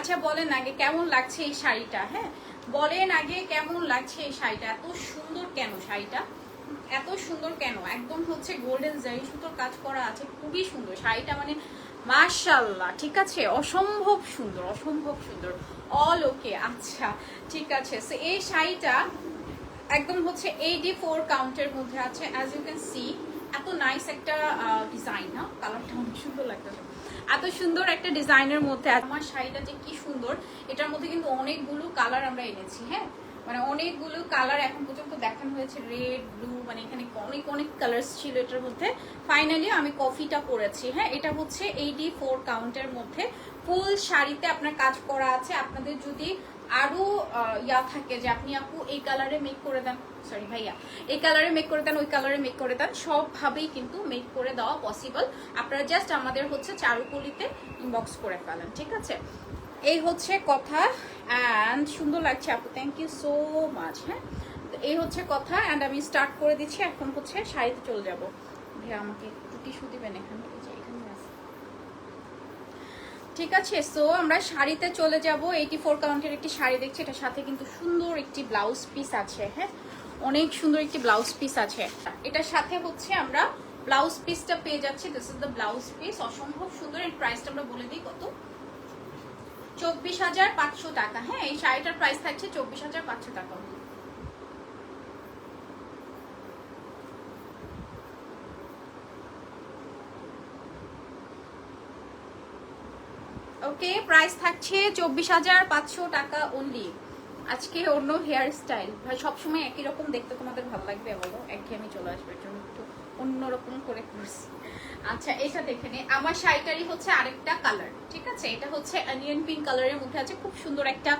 আচ্ছা বলেন আগে কেমন লাগছে এই শাড়িটা? হ্যাঁ বলেন আগে কেমন লাগছে এই শাড়িটা? এত সুন্দর কেন শাড়িটা? এত সুন্দর কেন? একদম হচ্ছে গোল্ডেন জারি সুতোর কাজ করা আছে, খুবই সুন্দর। শাড়িটা মানে মাশাল্লাহ ঠিক আছে? অসম্ভব সুন্দর অসম্ভব সুন্দর। অল ওকে আচ্ছা ঠিক আছে। এই শাড়িটা একদম হচ্ছে এইটি ফোর কাউন্টের মধ্যে আছে অ্যাজ ইউ ক্যান সি এত নাইস একটা ডিজাইন না কালারটা অনেক সুন্দর লাগতেছে। এত সুন্দর একটা ডিজাইনের মধ্যে আমার শাড়িটা যে কি সুন্দর, এটার মধ্যে কিন্তু অনেকগুলো কালার আমরা এনেছি হ্যাঁ? মানে অনেকগুলো কালার এখন পর্যন্ত দেখানো হয়েছে রেড ব্লু মানে এখানে অনেক অনেক কালার্স ছিল এটার মধ্যে। ফাইনালি আমি কফিটা পরেছি হ্যাঁ? এটা হচ্ছে এইটি ফোর কাউন্টের মধ্যে। ফুল শাড়িতে আপনার কাজ করা আছে। আপনাদের যদি আরও আহ, ইয়া থাকে যে আপনি আপু এই কালারে মেক করে দেন। সরি ভাইয়া। এই কালারে মেক করে দেন ওই কালারে মেক করে দেন। সবভাবেই কিন্তু মেক করে দেওয়া পসিবল আপনারা জাস্ট আমাদের হচ্ছে চারুকলিতে ইনবক্স করে ফেলেন ঠিক আছে? এই হচ্ছে কথা অ্যান্ড সুন্দর লাগছে আপু। থ্যাংক ইউ সো মাচ হ্যাঁ? এই হচ্ছে কথা অ্যান্ড আমি স্টার্ট করে দিচ্ছি। এখন হচ্ছে শাড়িতে চলে যাব। ভাইয়া আমাকে একটু টিস্যু দিবেন এখানে। ঠিক আছে সো আমরা শাড়িতে চলে যাব। এইটি ফোর কাউন্টের একটি শাড়ি দেখছি, এটার সাথে কিন্তু সুন্দর একটি ব্লাউজ পিস আছে হ্যাঁ? অনেক সুন্দর একটি ব্লাউজ পিস আছে। এটার সাথে হচ্ছে আমরা ব্লাউজ পিসটা পেয়ে যাচ্ছি this is the blouse piece অসম্ভব সুন্দর, এর প্রাইসটা আমরা বলে দিই কত? চব্বিশ হাজার পাঁচশো টাকা হ্যাঁ? এই শাড়িটার প্রাইস থাকছে চব্বিশ হাজার পাঁচশো টাকা। ওকে প্রাইস থাকছে চব্বিশ হাজার পাঁচশো টাকা অনলি আজকে অন্য হেয়ার স্টাইল ভাই, সবসময় একই রকম দেখতে তোমাদের ভালো লাগবে, বলো? একই আমি চলে আসবে জন্য একটু অন্যরকম করে করছি আচ্ছা এটা দেখে নে। আমার শাড়িটারই হচ্ছে আরেকটা কালার ঠিক আছে? এটা হচ্ছে অনিয়ন পিঙ্ক কালারের মধ্যে আছে। খুব সুন্দর একটা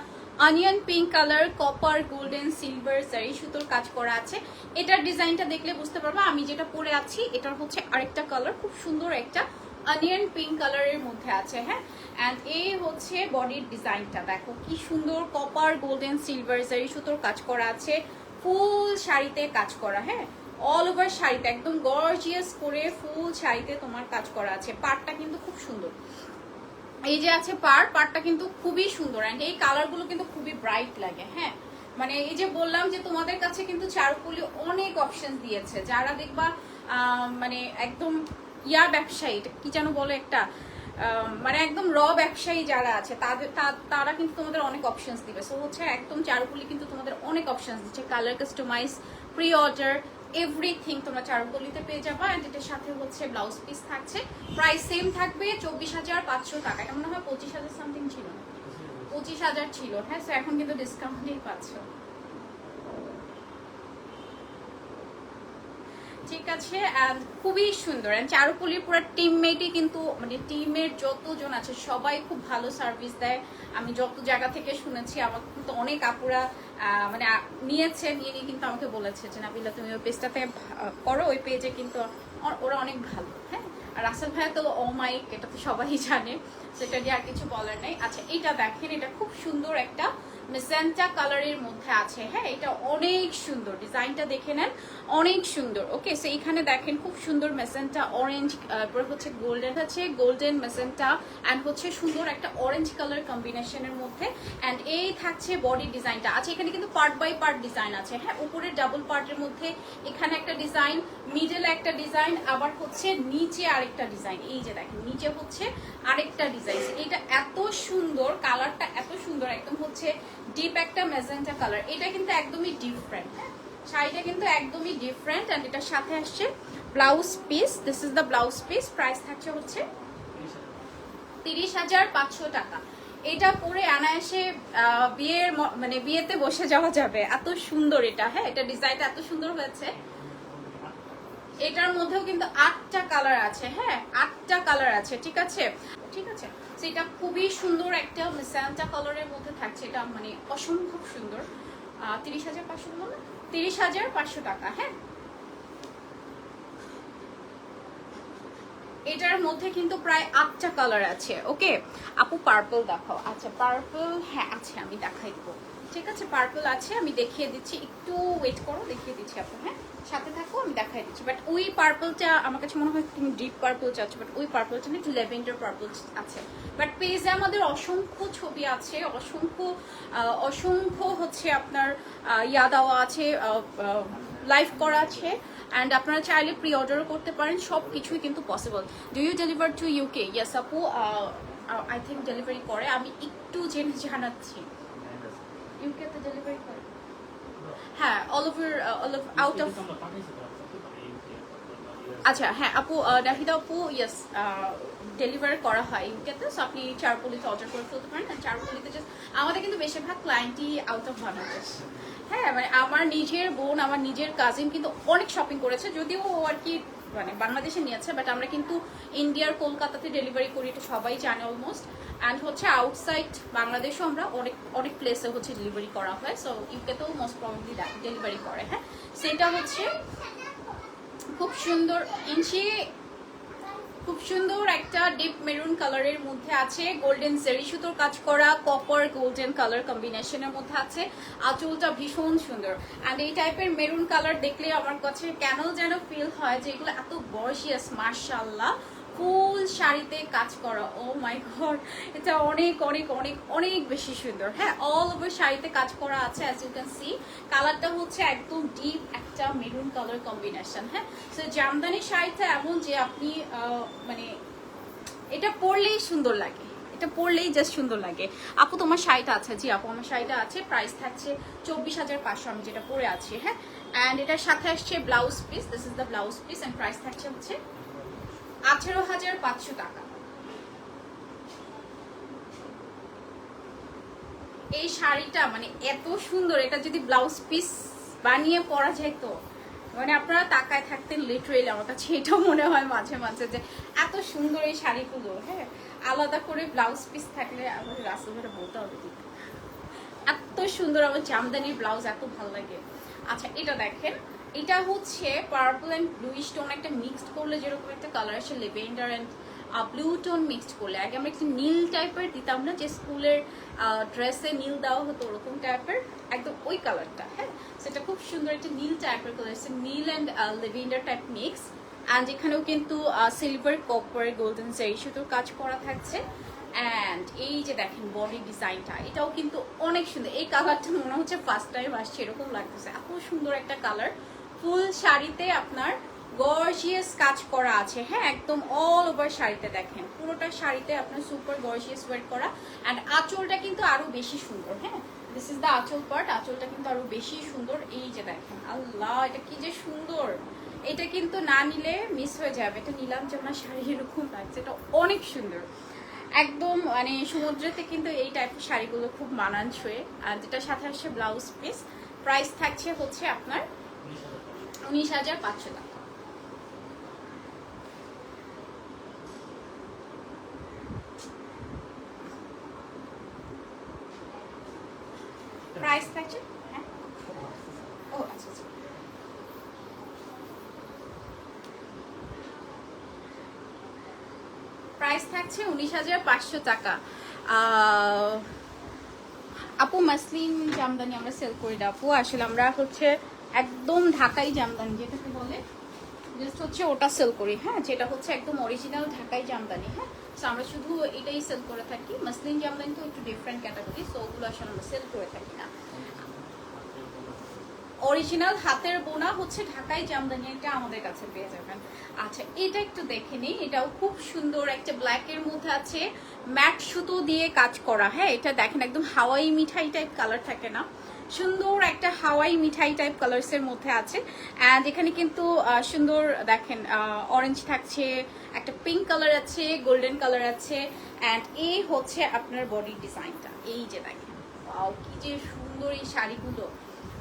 onion pink colour copper golden silver zari সুতোর কাজ করা আছে। এটার ডিজাইনটা দেখলে বুঝতে পারবা, আমি যেটা পরে আছি, এটার হচ্ছে আরেকটা কালার খুব সুন্দর একটা অনিয়ন পিঙ্ক কালারের মধ্যে আছে হ্যাঁ? অ্যান্ড এই হচ্ছে বডির ডিজাইনটা দেখো কি সুন্দর কপার গোল্ডেন সিলভার জারি সুতোর কাজ করা আছে। ফুল শাড়িতে কাজ করা হ্যাঁ? অল ওভার শাড়িতে, একদম গর্জিয়াস করে ফুল শাড়িতে তোমার কাজ করা আছে। পাটটা কিন্তু খুব সুন্দর। এই যে আছে পার পারটা কিন্তু খুবই সুন্দর। অ্যান্ড এই কালারগুলো কিন্তু খুবই ব্রাইট লাগে হ্যাঁ? মানে এই যে বললাম যে তোমাদের কাছে কিন্তু চারুকলি অনেক অপশন দিয়েছে। যারা দেখবা মানে একদম ইয়ার ব্যবসায়ী কি যেন বলে একটা মানে একদম র ব্যবসায়ী যারা আছে, তাদের তারা কিন্তু তোমাদের অনেক অপশনস দিবে। সো হচ্ছে একদম চারুকলি কিন্তু তোমাদের অনেক অপশনস দিচ্ছে। Colour customise pre order everything তোমরা চারুকলিতে পেয়ে যাবা। অ্যান্ড এটার সাথে হচ্ছে ব্লাউজ পিস থাকছে। প্রাইস সেম থাকবে চব্বিশ হাজার পাঁচশো টাকা। এটা মনে হয় পঁচিশ হাজার সামথিং ছিল। পঁচিশ হাজার ছিল। হ্যাঁ সো এখন কিন্তু ডিসকাউন্টেই পাচ্ছ। ঠিক আছে খুবই সুন্দর। অ্যান্ড চারুকুলির পুরো টিমমেটই কিন্তু মানে টিমের যতজন আছে, সবাই খুব ভালো সার্ভিস দেয়। আমি যত জায়গা থেকে শুনেছি আমার কিন্তু অনেক আপুরা মানে নিয়েছে, নিয়ে নিয়ে কিন্তু আমাকে বলেছে যে, নাবিলা, তুমি ওই পেজটাতে করো, ওই পেজে কিন্তু ওরা অনেক ভালো। হ্যাঁ? আর রাসেল ভাইয়া তো ও মাইক এটা তো সবাই জানে, সেটা নিয়ে আর কিছু বলার নেই। আচ্ছা এটা দেখেন, এটা খুব সুন্দর একটা মেসেন্টা কালারের মধ্যে আছে। হ্যাঁ এটা অনেক সুন্দর। ডিজাইনটা দেখে নেন, অনেক সুন্দর। ওকে সো এখানে দেখেন খুব সুন্দর মেসেন্টা অরেঞ্জ তারপর হচ্ছে গোল্ডেন আছে গোল্ডেন মেসেন্টা অ্যান্ড হচ্ছে সুন্দর একটা অরেঞ্জ কালার কম্বিনেশনের মধ্যে। অ্যান্ড এই থাকছে বডি ডিজাইনটা আচ্ছা এখানে কিন্তু পার্ট বাই পার্ট ডিজাইন আছে। হ্যাঁ উপরে ডাবল পার্টের মধ্যে এখানে একটা ডিজাইন মিডলে একটা ডিজাইন আবার হচ্ছে নিচে আরেকটা ডিজাইন এই যে দেখেন, নিচে হচ্ছে আরেকটা ডিজাইন এটা এত সুন্দর কালারটা এত সুন্দর, একদম হচ্ছে ডিপ একটা মেজেন্টা কালার এটা কিন্তু একদমই ডিফারেন্ট শাড়িটা কিন্তু একদমই ডিফারেন্ট অ্যান্ড এটার সাথে আসছে blouse piece this is the blouse piece price থাকছে হচ্ছে তিরিশ হাজার পাঁচশো টাকা। এটা পরে অনায়াসে আহ, বিয়ের মানে বিয়েতে বসে যাওয়া যাবে। এত সুন্দর এটা হ্যাঁ এটা ডিজাইনটা এত সুন্দর হয়েছে। এটার মধ্যেও কিন্তু আটটা কালার আছে হ্যাঁ আটটা কালার আছে ঠিক আছে? ঠিক আছে? So, এটা খুবই সুন্দর একটা স্যান্টা কালারের মধ্যে থাকছে এটা মানে অসম্ভব সুন্দর। তিরিশ হাজার পাঁচশো বলো তিরিশ হাজার পাঁচশো টাকা হ্যাঁ। এটার মধ্যে কিন্তু প্রায় আটটা কালার আছে ওকে? আপু পার্পল দেখাও। আচ্ছা পার্পল হ্যাঁ আছে আমি দেখাই দেবো। ঠিক আছে পার্পল আছে আমি দেখিয়ে দিচ্ছি। একটু ওয়েট করো দেখিয়ে দিচ্ছি আপু হ্যাঁ? সাথে থাকো আমি দেখাই দিচ্ছি। বাট ওই পার্পলটা আমার কাছে মনে হয় তুমি ডিপ পার্পল চাচ্ছ বাট ওই পার্পলটা না একটু ল্যাভেন্ডার পার্পল আছে। বাট পেজে আমাদের অসংখ্য ছবি আছে অসংখ্য অসংখ্য হচ্ছে আপনার আহ, ইয়া দেওয়া আছে লাইভ করা আছে। অ্যান্ড আপনারা চাইলে প্রি অর্ডারও করতে পারেন সব কিছুই কিন্তু possible do you deliver to UK yes আপু আই থিঙ্ক ডেলিভারি করে। আমি একটু জেনে জানাচ্ছি। ইউকেতে ডেলিভারি করে হ্যাঁ all over all out of আচ্ছা হ্যাঁ আপু আহ, নাহিদা আপু ইয়েস ডেলিভার করা হয় ইউকেতে সো আপনি চারপলিতে অর্ডার করে ফেলতে পারেন আর চারপলিতে জাস্ট আমাদের কিন্তু বেশিরভাগ ক্লায়েন্টই আউট অফ বাংলাদেশ হ্যাঁ মানে আমার নিজের বোন আমার নিজের কাজিন কিন্তু অনেক শপিং করেছে যদিও আর কি মানে বাংলাদেশে নিয়েছে বাট আমরা কিন্তু ইন্ডিয়ার কলকাতাতে ডেলিভারি করি, এটা সবাই জানে অলমোস্ট অ্যান্ড হচ্ছে আউটসাইড বাংলাদেশও আমরা অনেক অনেক প্লেসে হচ্ছে ডেলিভারি করা হয় সো ইউকেতেও মোস্ট প্রবলি ডেলিভারি করে হ্যাঁ? সেটা হচ্ছে খুব সুন্দর, ইঞ্চি খুব সুন্দর একটা ডিপ মেরুন কালারের মধ্যে আছে গোল্ডেন জেরি সুতোর কাজ করা কপার গোল্ডেন কালার কম্বিনেশনের মধ্যে আছে, আঁচলটা ভীষণ সুন্দর। অ্যান্ড এই টাইপের মেরুন কালার দেখলে আমার কাছে কেন যেন ফিল হয় যে এগুলো এত বর্ষিয়াস মার্শাল্লাহ ফুল শাড়িতে কাজ করা, ও মাই গড, এটা অনেক অনেক অনেক অনেক বেশি সুন্দর। হ্যাঁ অল ওভার শাড়িতে কাজ করা আছে অ্যাজ ইউ ক্যান সি কালারটা হচ্ছে একদম ডিপ একটা মেরুন কালার কম্বিনেশন হ্যাঁ? সো জামদানি শাড়িটা এমন যে আপনি মানে এটা পরলেই সুন্দর লাগে। এটা পরলেই জাস্ট সুন্দর লাগে। আপু, তোমার শাড়িটা আছে? জি আপু, আমার শাড়িটা আছে। প্রাইস থাকছে চব্বিশ হাজার পাঁচশো, আমি যেটা পরে আছি হ্যাঁ? অ্যান্ড এটার সাথে আসছে blouse piece this is the blouse piece and price থাকছে হচ্ছে আঠেরো হাজার পাঁচশো টাকা। এই শাড়িটা মানে এত সুন্দর, এটা যদি ব্লাউজ পিস বানিয়ে পরা যেত মানে আপনারা তাকায় থাকতেন লিটারেলি আমার কাছে, এটাও মনে হয় মাঝে মাঝে যে এত সুন্দর এই শাড়িগুলো হ্যাঁ? আলাদা করে ব্লাউজ পিস থাকলে আমাদের রাসেল ভাইটা বলতে হবে এত সুন্দর আমার জামদানির ব্লাউজ এত ভালো লাগে। আচ্ছা এটা দেখেন। এটা হচ্ছে পার্পল অ্যান্ড ব্লু স্টোন একটা মিক্সড করলে যেরকম একটা কালার আসে lavender and blue tone mixed করলে। আগে আমরা একটু নীল টাইপের দিতাম না, যে স্কুলের ড্রেসে নীল দেওয়া হতো ওরকম টাইপের একদম ওই কালারটা হ্যাঁ? সেটা খুব সুন্দর একটা নীল টাইপের কালার আছে নীল and lavender type mix and এখানেও কিন্তু সিলভার কপার গোল্ডেন জারি সুতোর কাজ করা থাকছে। অ্যান্ড এই যে দেখেন বডি ডিজাইনটা এটাও কিন্তু অনেক সুন্দর। এই কালারটা মনে হচ্ছে ফার্স্ট টাইম আসছে, এরকম লাগতেছে। এত সুন্দর একটা কালার ফুল শাড়িতে আপনার গর্জিয়াস কাজ করা আছে। হ্যাঁ একদম অল ওভার শাড়িতে দেখেন। পুরোটা শাড়িতে আপনার সুপার গর্জিয়াস ওয়ার করা। অ্যান্ড আঁচলটা কিন্তু আরও বেশি সুন্দর হ্যাঁ? This is the anchal part আঁচলটা কিন্তু আরও বেশি সুন্দর। এই যে দেখেন, আল্লাহ, এটা কি যে সুন্দর! এটা কিন্তু না নিলে মিস হয়ে যাবে। এটা নিলাম যে আমার শাড়ি এরকম লাগছে, এটা অনেক সুন্দর। একদম মানে সমুদ্রেতে কিন্তু এই টাইপের শাড়িগুলো খুব মানানসই। আর যেটার সাথে আসছে ব্লাউজ পিস প্রাইস থাকছে হচ্ছে আপনার উনিশ হাজার পাঁচশো টাকা। প্রাইস থাকছে? হ্যাঁ। আচ্ছা আচ্ছা। প্রাইস থাকছে উনিশ হাজার পাঁচশো টাকা। আপু, মাসলিন জামদানি আমরা সেল করি না আপু আসলে আমরা হচ্ছে একদম ঢাকাই জামদানি, যেটাকে বলে জাস্ট হচ্ছে ওটা সেল করি হ্যাঁ? যেটা হচ্ছে একদম অরিজিনাল ঢাকাই জামদানি হ্যাঁ? সো আমরা শুধু এটাই সেল করে থাকি। মাসলিন জামদানি তো একটু ডিফারেন্ট ক্যাটাগরি সো ওগুলো আসলে আমরা সেল করে থাকি না। অরিজিনাল হাতের বোনা হচ্ছে ঢাকাই জামদানি, এটা আমাদের কাছে পেয়ে যাবেন। আচ্ছা এটা একটু দেখে নিই। এটাও খুব সুন্দর একটা ব্ল্যাক এর মধ্যে আছে। ম্যাট সুতো দিয়ে কাজ করা হ্যাঁ? এটা দেখেন, একদম হাওয়াই মিঠাই টাইপ কালার থাকে না। সুন্দর একটা হাওয়াই মিঠাই টাইপ কালার্স এর মধ্যে আছে। অ্যান্ড এখানে কিন্তু সুন্দর দেখেন অরেঞ্জ থাকছে, একটা পিঙ্ক কালার আছে গোল্ডেন কালার আছে। অ্যান্ড এই হচ্ছে আপনার বডি ডিজাইনটা এই যে দেখেন কি যে সুন্দর এই শাড়িগুলো।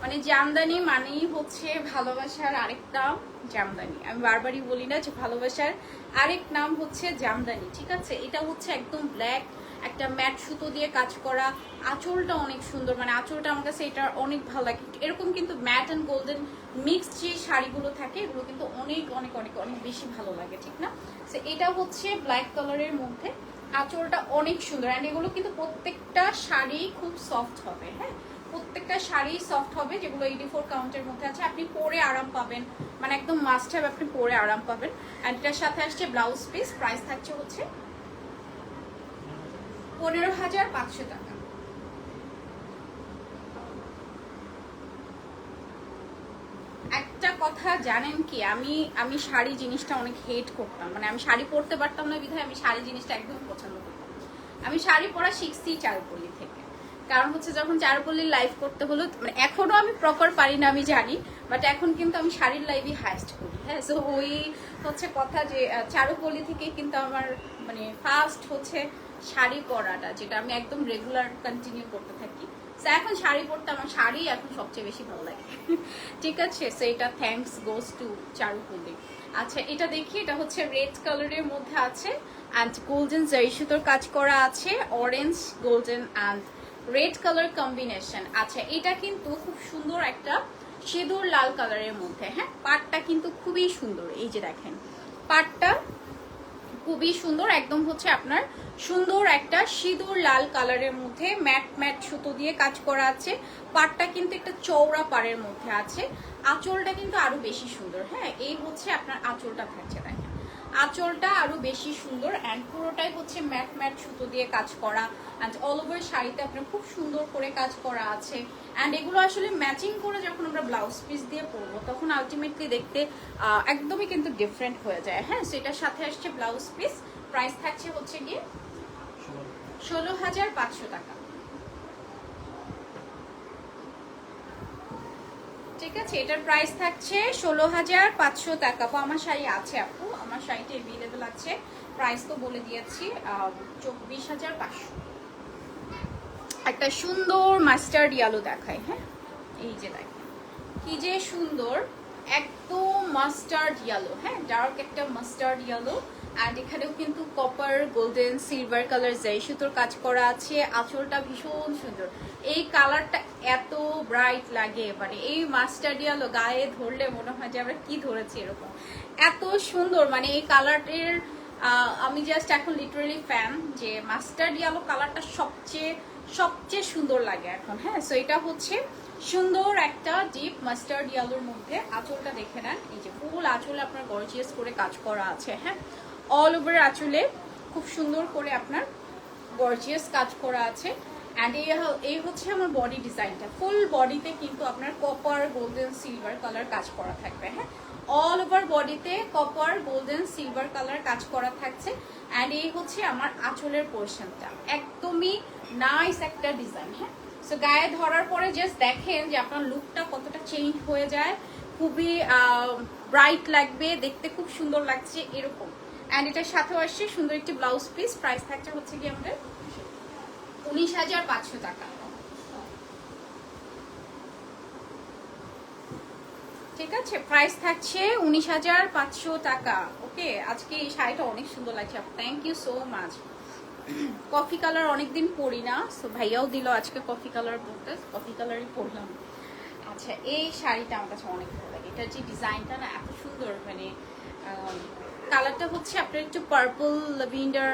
মানে জামদানি মানেই হচ্ছে ভালোবাসার আরেক নাম জামদানি। আমি বারবারই বলি না যে ভালোবাসার আরেক নাম হচ্ছে জামদানি, ঠিক আছে? এটা হচ্ছে একদম ব্ল্যাক একটা ম্যাট সুতো দিয়ে কাজ করা, আঁচলটা অনেক সুন্দর মানে আঁচলটা আমার কাছে এটা অনেক ভালো লাগে। এরকম কিন্তু ম্যাট অ্যান্ড গোল্ডেন মিক্সড যে শাড়িগুলো থাকে, এগুলো কিন্তু অনেক অনেক অনেক অনেক বেশি ভালো লাগে, ঠিক না? তো এটা হচ্ছে ব্ল্যাক কালারের মধ্যে। আঁচলটা অনেক সুন্দর অ্যান্ড এগুলো কিন্তু প্রত্যেকটা শাড়ি খুব সফট হবে হ্যাঁ? প্রত্যেকটা শাড়ি সফট হবে, যেগুলো এইটি ফোর কাউন্টের মধ্যে আছে। আপনি পরে আরাম পাবেন মানে একদম মাস্ট হবে আপনি পরে আরাম পাবেন। অ্যান্ড এটার সাথে আসছে ব্লাউজ পিস প্রাইস থাকছে হচ্ছে পনেরো হাজার পাঁচশো টাকা। একটা কথা জানেন কি, আমি আমি শাড়ি জিনিসটা অনেক হেট করতাম। মানে আমি শাড়ি পরতে পারতাম না বিধায় আমি শাড়ি জিনিসটা একদম পছন্দ করতাম আমি শাড়ি পরা শিখছি চারুপল্লি থেকে। কারণ হচ্ছে যখন চারুপল্লির লাইভ করতে হলো মানে এখনও আমি প্রপার পারি না, আমি জানি বাট এখন কিন্তু আমি শাড়ির লাইভই হাইস্ট করি। হ্যাঁ সো ওই হচ্ছে কথা যে চারুপল্লি থেকে কিন্তু আমার মানে ফার্স্ট হচ্ছে শাড়ি পরাটা, যেটা আমি একদম রেগুলার কন্টিনিউ করতে থাকি। এখন শাড়ি পরতে আমার শাড়ি এখন সবচেয়ে বেশি ভালো লাগে। ঠিক আছে? সো এটা থ্যাঙ্কস গোস টু চারুপল্লি আচ্ছা এটা দেখি, এটা হচ্ছে রেড কালারের মধ্যে আছে অ্যান্ড গোল্ডেন জারি সুতোর কাজ করা আছে orange golden and red colour combination আচ্ছা এটা কিন্তু খুব সুন্দর একটা সিঁদুর লাল কালারের মধ্যে হ্যাঁ? পাটটা কিন্তু খুবই সুন্দর, এই যে দেখেন। পাটটা খুবই সুন্দর, একদম হচ্ছে আপনার সুন্দর একটা সিঁদুর লাল কালারের মধ্যে ম্যাট ম্যাট সুতো দিয়ে কাজ করা আছে। পাটটা কিন্তু একটা চওড়া পাড়ের মধ্যে আছে। আঁচলটা কিন্তু আরও বেশি সুন্দর হ্যাঁ? এই হচ্ছে আপনার আঁচলটা থাকছে, দেখেন। আঁচলটা আরও বেশি সুন্দর অ্যান্ড পুরোটাই হচ্ছে ম্যাট ম্যাট সুতো দিয়ে কাজ করা অ্যান্ড অল ওভার শাড়িতে আপনার খুব সুন্দর করে কাজ করা আছে অ্যান্ড এগুলো আসলে ম্যাচিং করে যখন আমরা ব্লাউজ পিস দিয়ে পরবো, তখন আলটিমেটলি দেখতে একদমই কিন্তু ডিফারেন্ট হয়ে যায়। হ্যাঁ সেটার সাথে আসছে ব্লাউজ পিস প্রাইস থাকছে হচ্ছে গিয়ে ষোলো হাজার পাঁচশো টাকা। ঠিক আছে, এটার প্রাইস থাকছে ষোলো হাজার পাঁচশো টাকা। আমার শাড়ি আছে আপু, আমার শাড়িটা অ্যাভেলেবেল আছে। প্রাইস তো বলে দিয়েছি চব্বিশ হাজার পাঁচশো। একটা সুন্দর মাস্টার্ড ইয়ালো দেখায় হ্যাঁ? এই যে দেখেন কি যে সুন্দর, একদম মাস্টার্ড ইয়েলো হ্যাঁ? ডার্ক একটা মাস্টার্ড ইয়েলো অ্যান্ড এখানেও কিন্তু কপার গোল্ডেন সিলভার কালার জাই সুতোর কাজ করা আছে। আঁচলটা ভীষণ সুন্দর। এই কালারটা এত ব্রাইট লাগে। মানে এই মাস্টার্ড ইয়েলো গায়ে ধরলে মনে হয় যে আমরা কি ধরেছি এরকম। এত সুন্দর। মানে এই কালারের আমি জাস্ট এখন লিটারালি ফ্যান যে মাস্টার্ড ইয়েলো কালারটা সবচেয়ে সবচেয়ে সুন্দর লাগে এখন হ্যাঁ? সো এটা হচ্ছে সুন্দর একটা ডিপ মাস্টার্ড ইয়ালোর মধ্যে আঁচলটা দেখে নেন। এই যে ফুল আঁচল আপনার গর্জিয়াস করে কাজ করা আছে হ্যাঁ? অল ওভার আঁচলে খুব সুন্দর করে আপনার গর্জিয়াস কাজ করা আছে। অ্যান্ড এই হচ্ছে আমার বডি ডিজাইনটা ফুল বডিতে কিন্তু আপনার কপার গোল্ডেন সিলভার কালার কাজ করা থাকবে হ্যাঁ? অল ওভার বডিতে কপার গোল্ডেন সিলভার কালার কাজ করা থাকছে। অ্যান্ড এই হচ্ছে আমার আঁচলের পোর্শনটা একদমই নাইস একটা ডিজাইন হ্যাঁ? সো গায়ে ধরার পরে জাস্ট দেখেন যে আপনার লুকটা কতটা চেঞ্জ হয়ে যায়। খুবই ব্রাইট লাগবে, দেখতে খুব সুন্দর লাগছে, এরকম। অ্যান্ড এটার সাথেও আসছে সুন্দর একটি ব্লাউজ পিস প্রাইস থাকছে হচ্ছে কি আমাদের উনিশ হাজার পাঁচশো টাকা। ঠিক আছে প্রাইস থাকছে উনিশ হাজার পাঁচশো টাকা। ওকে আজকে এই শাড়িটা অনেক সুন্দর লাগছে। Thank you so much coffee colour অনেকদিন পরি না সো ভাইয়াও দিল আজকে কফি কালার বলতে কফি কালারই পরলাম। আচ্ছা এই শাড়িটা আমার কাছে অনেক ভালো লাগে। এটার যে ডিজাইনটা না, এত সুন্দর মানে কালারটা হচ্ছে আপনার একটু পার্পল লেভেন্ডার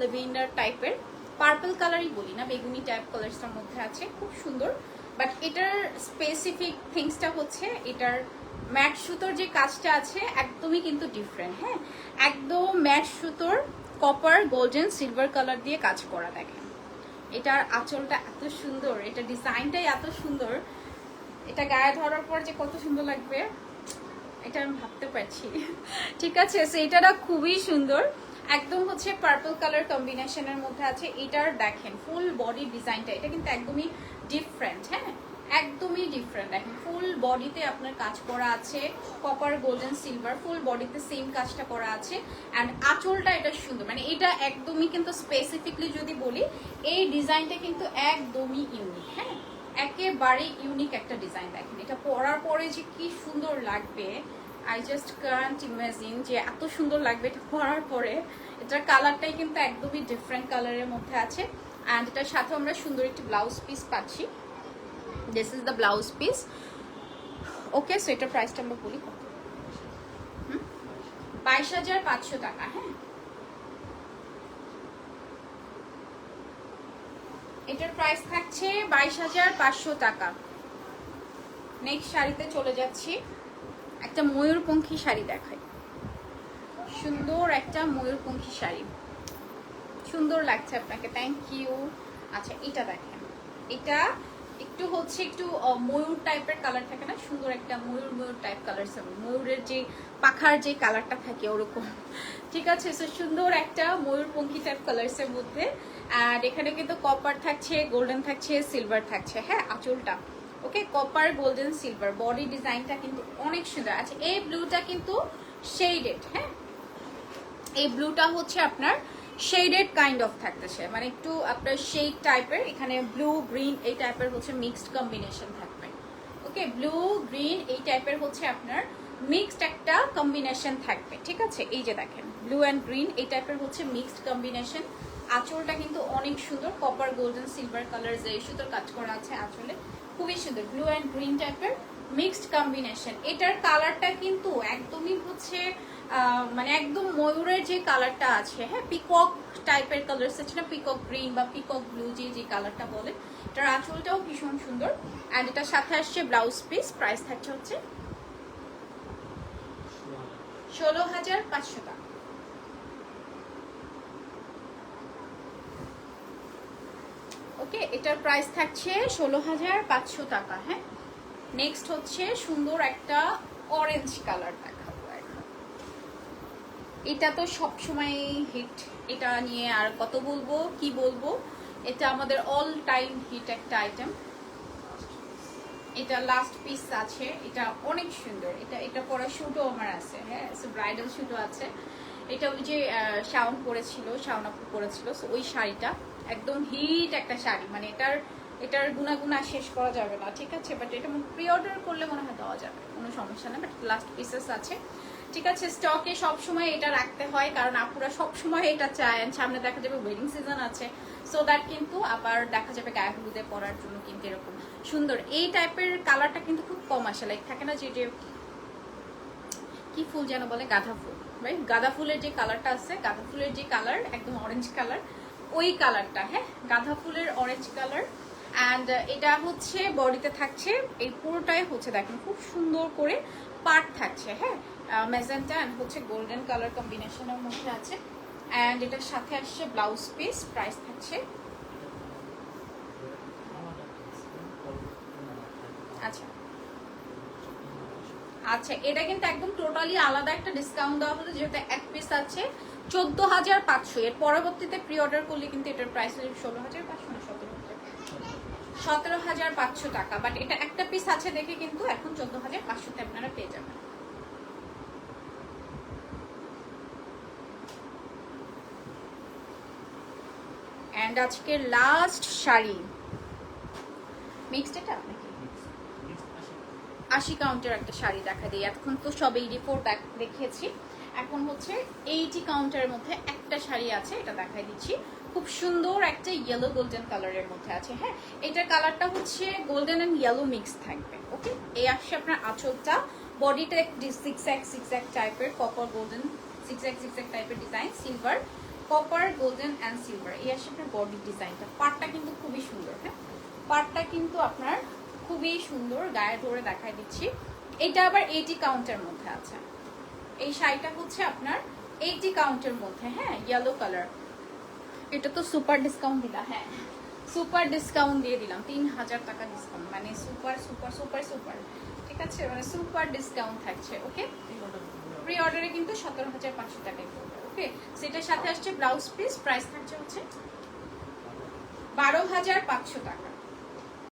লেভেন্ডার টাইপের পার্পল কালারই বলি না, বেগুনি টাইপ কালারসটার মধ্যে আছে, খুব সুন্দর। বাট এটার স্পেসিফিক থিংসটা হচ্ছে, এটার ম্যাট সুতোর যে কাজটা আছে, একদমই কিন্তু ডিফারেন্ট হ্যাঁ? একদম ম্যাট সুতোর কপার গোল্ডেন সিলভার কালার দিয়ে কাজ করা দেখেন এটার আঁচলটা এত সুন্দর, এটা ডিজাইনটাই এত সুন্দর। এটা গায়ে ধরার পর যে কত সুন্দর লাগবে। এটা আমি ভাবতে পারছি। ঠিক আছে সো খুবই সুন্দর। একদম হচ্ছে পার্পল কালার কম্বিনেশনের মধ্যে আছে। এটার দেখেন ফুল বডি ডিজাইনটা এটা কিন্তু একদমই ডিফারেন্ট হ্যাঁ? একদমই ডিফারেন্ট দেখেন ফুল বডিতে আপনার কাজ করা আছে কপার গোল্ডেন সিলভার ফুল বডিতে সেম কাজটা করা আছে। অ্যান্ড আঁচলটা এটা সুন্দর মানে এটা একদমই কিন্তু স্পেসিফিকলি যদি বলি, এই ডিজাইনটা কিন্তু একদমই ইউনিক হ্যাঁ? একেবারে ইউনিক একটা ডিজাইন দেখেন। এটা পরার পরে যে কি সুন্দর লাগবে আই জাস্ট কান্ট ইমাজিন যে এত সুন্দর লাগবে এটা পরার পরে। এটার কালারটাই কিন্তু একদমই ডিফারেন্ট কালারের মধ্যে আছে। অ্যান্ড এটার সাথে আমরা সুন্দর একটি ব্লাউজ পিস পাচ্ছি। This is the blouse piece okay so এটার প্রাইসটা আমরা বলি কত? বাইশ হাজার পাঁচশো টাকা হ্যাঁ? এটার প্রাইস থাকছে বাইশ হাজার পাঁচশো টাকা। নেক্সট শাড়িতে চলে যাচ্ছি। একটা ময়ূরপঙ্খী শাড়ি দেখাই। সুন্দর একটা ময়ূরপঙ্খী শাড়ি। সুন্দর লাগছে আপনাকে থ্যাংক ইউ আচ্ছা এটা দেখেন। এটা একটু হচ্ছে একটু ময়ূর টাইপের কালার থাকে না? সুন্দর একটা ময়ূর ময়ূর টাইপ কালার ময়ূরের যে পাখার যে কালারটা থাকে ওরকম। ঠিক আছে সো সুন্দর একটা ময়ূরপঙ্খী টাইপ কালার্সের মধ্যে। আর এখানে কিন্তু কপার থাকছে গোল্ডেন থাকছে সিলভার থাকছে। হ্যাঁ আঁচলটা। Okay copper golden silver body ডিজাইনটা কিন্তু অনেক সুন্দর। আচ্ছা এই ব্লুটা কিন্তু শেডেড হ্যাঁ? এই ব্লুটা হচ্ছে আপনার শেডেড কাইন্ড অফ থাকতেছে। মানে একটু আপনার শেড টাইপের, এখানে ব্লু, গ্রিন এই টাইপের হচ্ছে মিক্সড কম্বিনেশন থাকবে। ওকে, ব্লু, গ্রিন এই টাইপের হচ্ছে আপনার মিক্সড একটা কম্বিনেশন থাকবে, ঠিক আছে? এই যে দেখেন, ব্লু অ্যান্ড গ্রিন এই টাইপের হচ্ছে মিক্সড কম্বিনেশন। আঁচলটা কিন্তু অনেক সুন্দর, কপার, গোল্ডেন, সিলভার কালার যে সুতোর কাজ করা আছে আঁচলে। খুবই সুন্দর, ব্লু অ্যান্ড গ্রিন টাইপের মিক্সড কম্বিনেশন। এটার কালারটা কিন্তু একদমই হচ্ছে মানে একদম ময়ূরের যে কালারটা আছে হ্যাঁ পিকক টাইপের কালার আছে না পিকক গ্রিন বা পিকক ব্লু যে যে কালারটা বলে, এটার আঁচলটাও ভীষণ সুন্দর অ্যান্ড এটার সাথে আসছে ব্লাউজ পিস প্রাইস থাকছে হচ্ছে ষোলো হাজার পাঁচশো টাকা। ওকে, এটার প্রাইস থাকছে ষোলো হাজার পাঁচশো টাকা হ্যাঁ। নেক্সট হচ্ছে সুন্দর একটা অরেঞ্জ কালার এখন এটা তো সব সময় হিট এটা নিয়ে আর কত বলব, কি বলব? এটা আমাদের অল টাইম হিট একটা আইটেম এটা লাস্ট পিস আছে। এটা অনেক সুন্দর। এটা এটা পরা শ্যুটও আমার আছে। হ্যাঁ ব্রাইডাল শ্যুটও আছে। এটা ওই যে শাওন পরেছিল, শাওন আপু পরেছিল, so ওই শাড়িটা। একদম হিট একটা শাড়ি। মানে এটার এটার গুণাগুণা শেষ করা যাবে না, ঠিক আছে? বাট এটা প্রি অর্ডার করলে মনে হয় দেওয়া যাবে। কোনো সমস্যা না বাট লাস্ট পিসেস আছে। ঠিক আছে স্টকে সব সময় এটা রাখতে হয়, কারণ আপুরা সব সময় এটা চায় সামনে দেখা যাবে ওয়েডিং সিজন আছে। সো দ্যাট কিন্তু আবার দেখা যাবে গায়ে হলুদে পরার জন্য কিন্তু এরকম সুন্দর। এই টাইপের কালারটা কিন্তু খুব কম আসে লাইক থাকে না যে কি ফুল যেন বলে, গাঁদা ফুল রাইট গাঁদা ফুলের যে কালারটা আছে, গাঁদা ফুলের যে কালার একদম অরেঞ্জ কালার ওই কালারটা হ্যাঁ? গাঁদা ফুলের অরেঞ্জ কালার অ্যান্ড এটা হচ্ছে বডিতে থাকছে, এই পুরোটাই হচ্ছে দেখেন, খুব সুন্দর করে পার্ট থাকছে হ্যাঁ? মেজেন্টা অ্যান্ড হচ্ছে গোল্ডেন কালার কম্বিনেশনের মধ্যে আছে। অ্যান্ড এটার সাথে আসছে ব্লাউজ পিস প্রাইস থাকছে। আচ্ছা। আচ্ছা এটা কিন্তু একদম টোটালি আলাদা একটা ডিসকাউন্ট দেওয়া হলো, যেহেতু এক পিস আছে চোদ্দ হাজার পাঁচশো। এর পরবর্তীতে প্রি অর্ডার করলে কিন্তু এটার প্রাইস হচ্ছে ষোলো হাজার পাঁচশো না সতেরো সতেরো হাজার পাঁচশো টাকা বাট এটা একটা পিস আছে দেখে কিন্তু এখন চোদ্দ হাজার পাঁচশোতে আপনারা পেয়ে যাবেন। অ্যান্ড আজকে লাস্ট শাড়ি। মিক্সড এটা আশি কাউন্টের একটা শাড়ি দেখা দিই। এতক্ষণ তো সব এইটি ফোর দেখিয়েছি। এখন হচ্ছে এইটি কাউন্টারের মধ্যে একটা শাড়ি আছে, এটা দেখাই দিচ্ছি। খুব সুন্দর একটা ইয়েলো গোল্ডেন কালারের মধ্যে আছে হ্যাঁ? এটার কালারটা হচ্ছে গোল্ডেন অ্যান্ড ইয়েলো মিক্স থাকবে ওকে এই আসছে আপনার আঁচলটা। বডিটা সিক্স এক সিক্স এক টাইপের কপার গোল্ডেন সিক্স এক সিক্স এক টাইপের design silver copper golden and silver এই আসছে আপনার বডি ডিজাইনটা পার্টটা কিন্তু খুবই সুন্দর হ্যাঁ? পার্টটা কিন্তু আপনার খুবই সুন্দর, গায়ে ধরে দেখায় দিচ্ছি। এটা আবার এইটি কাউন্টের মধ্যে আছে। এই শাড়িটা হচ্ছে আপনার এইটি কাউন্টের মধ্যে হ্যাঁ? ইয়েলো কালার এটা তো সুপার ডিসকাউন্ট দিলা হ্যাঁ সুপার ডিসকাউন্ট দিয়ে দিলাম। তিন হাজার টাকা ডিসকাউন্ট মানে সুপার সুপার সুপার সুপার ঠিক আছে? মানে সুপার ডিসকাউন্ট থাকছে ওকে প্রি অর্ডারে কিন্তু সতেরো হাজার পাঁচশো টাকায় ওকে সেটার সাথে আসছে ব্লাউজ পিস প্রাইস থাকছে হচ্ছে বারো হাজার পাঁচশো টাকা।